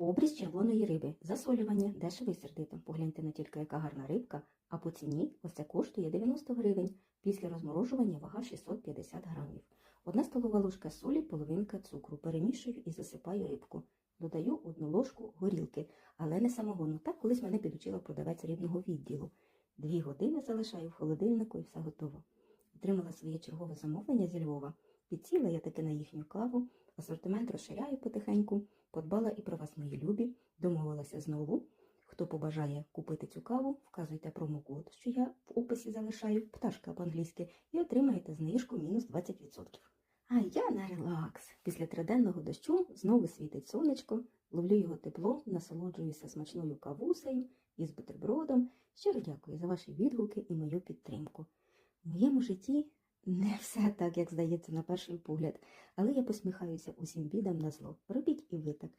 Обріз червоної риби, засолювання, дешево і сердито. Погляньте на тільки, яка гарна рибка, а по ціні ось це коштує 90 гривень. Після розморожування вага 650 грамів. Одна столова ложка солі, половинка цукру. Перемішую і засипаю рибку. Додаю одну ложку горілки, але не самогону. Так колись мене підучила продавець рибного відділу. Дві години залишаю в холодильнику і все готово. Отримала своє чергове замовлення зі Львова. Підсіла я таки на їхню каву, асортимент розширяю потихеньку, подбала і про вас, мої любі, домовилася знову. Хто побажає купити цю каву, вказуйте промокод, що я в описі залишаю, пташка по-англійськи, і отримаєте знижку мінус 20%. А я на релакс. Після триденного дощу знову світить сонечко, ловлю його тепло, насолоджуюся смачною кавусею із бутербродом. Щиро дякую за ваші відгуки і мою підтримку. В моєму житті не все так, як здається на перший погляд, але я посміхаюся усім бідам на зло. Робіть і ви так.